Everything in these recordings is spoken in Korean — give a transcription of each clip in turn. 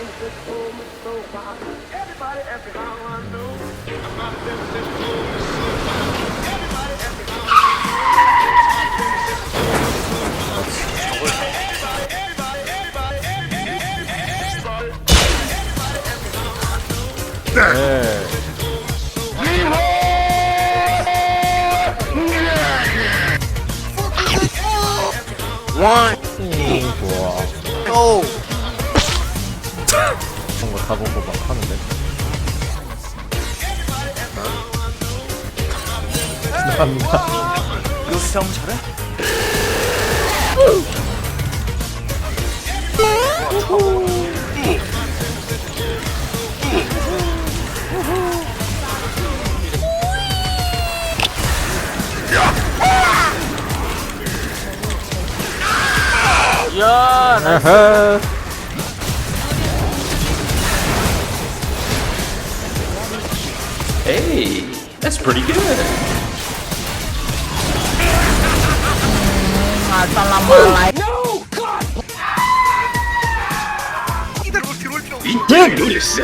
things just so much so far. Everybody asking how I know about things just so much so far. Everybody asking how I know about things just so Yeah. One. Oh. 다 보고 막 하는데. 감사합니다. 요정 잘해? 야, 나아 that's pretty good. 이들 올 들어올 필요 없어. Dang, notice.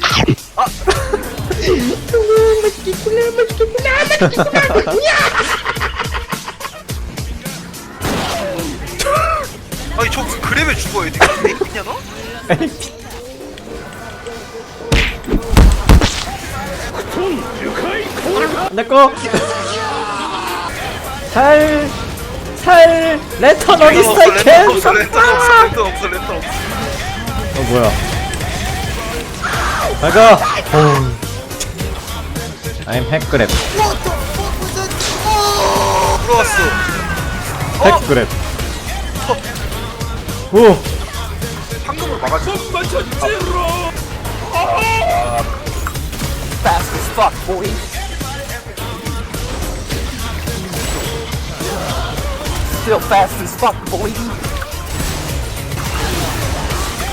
아니 저 그랩에 죽어야 돼. 있냐 너? 내꺼. 살. 살. 레턴 어디 있어 이 랜턴 없어 개. 랜턴 없어 랜턴 없어 랜턴 없어. 어 뭐야? 나가. 어. I'm 핵그랩. 들어왔어. 핵그랩. 오. 황금을 막아줘. Still fast as fuck, boy.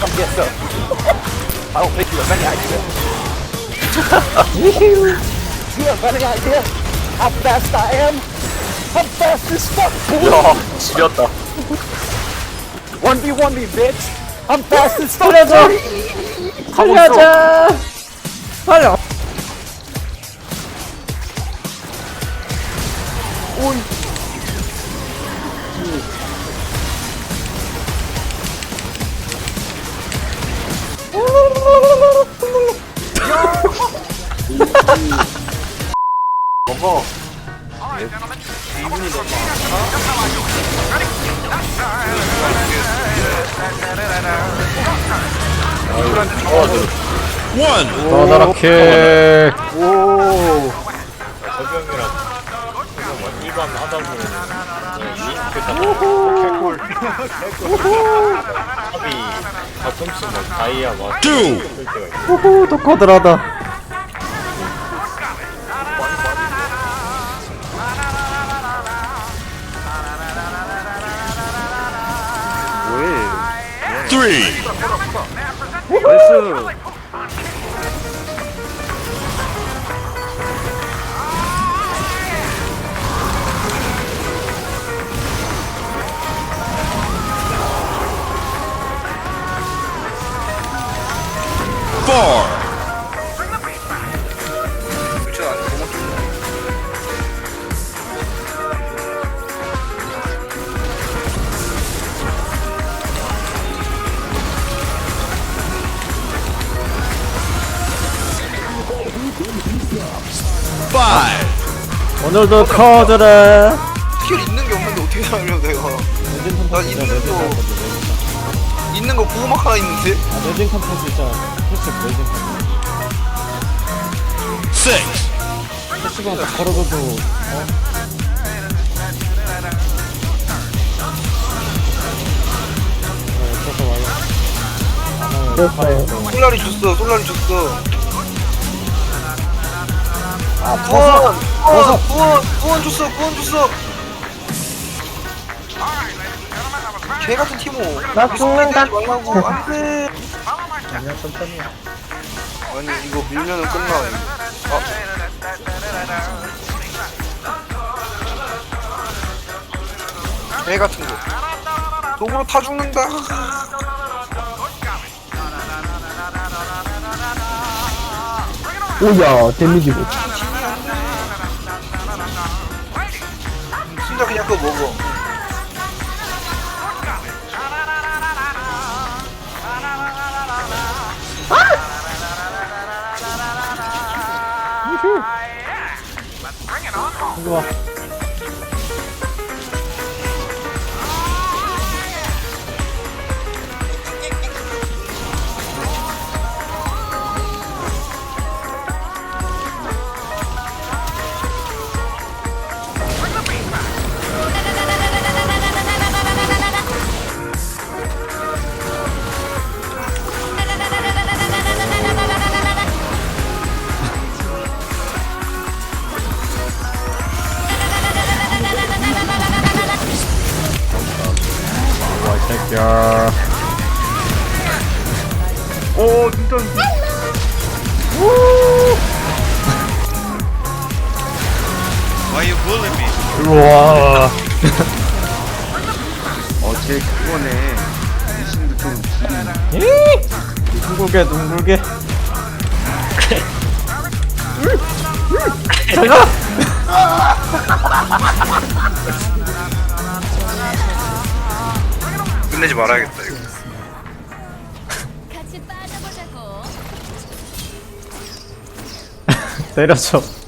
Come get some. I don't think you have any idea. you have any idea how fast I am? I'm fast as fuck, boy. 야, 지렸다. 1v1 me, bitch. I'm fast as fuck, 살려줘. boy. 살려줘. 살려. 너다랗게. 오 호또 거들하다. 그쵸 오늘도 커들해. 스킬 있는 게 없는데 어떻게 살려 내가? 나 있는 거 있는 거 보호막 하나 있는데? 레진 컴퍼스 있잖아. 패스 레진 컴퍼스. 패스방 딱 걸어줘도 어? 어, 어서 와요. 솔라리 줬어 솔라리 줬어. 아, 구원 구원 구원 구원 줬어 구원 줬어. 개 같은 티모. 나 죽는다. 말라고 안돼. 아니야, 천천히. 아니 이거 밀면은 끝나 이거. 아. 개 같은 거. 도구로 타 죽는다. 오야 데미지 뭐 진짜 그냥 그거 먹어. 이리 와 오 진짜 Why you bullying me? 우와. 어제 그거네 미신도 좀이 둥글게, 둥글게. 잘 가! 끝내지 말아야겠다 이거 때려쳐.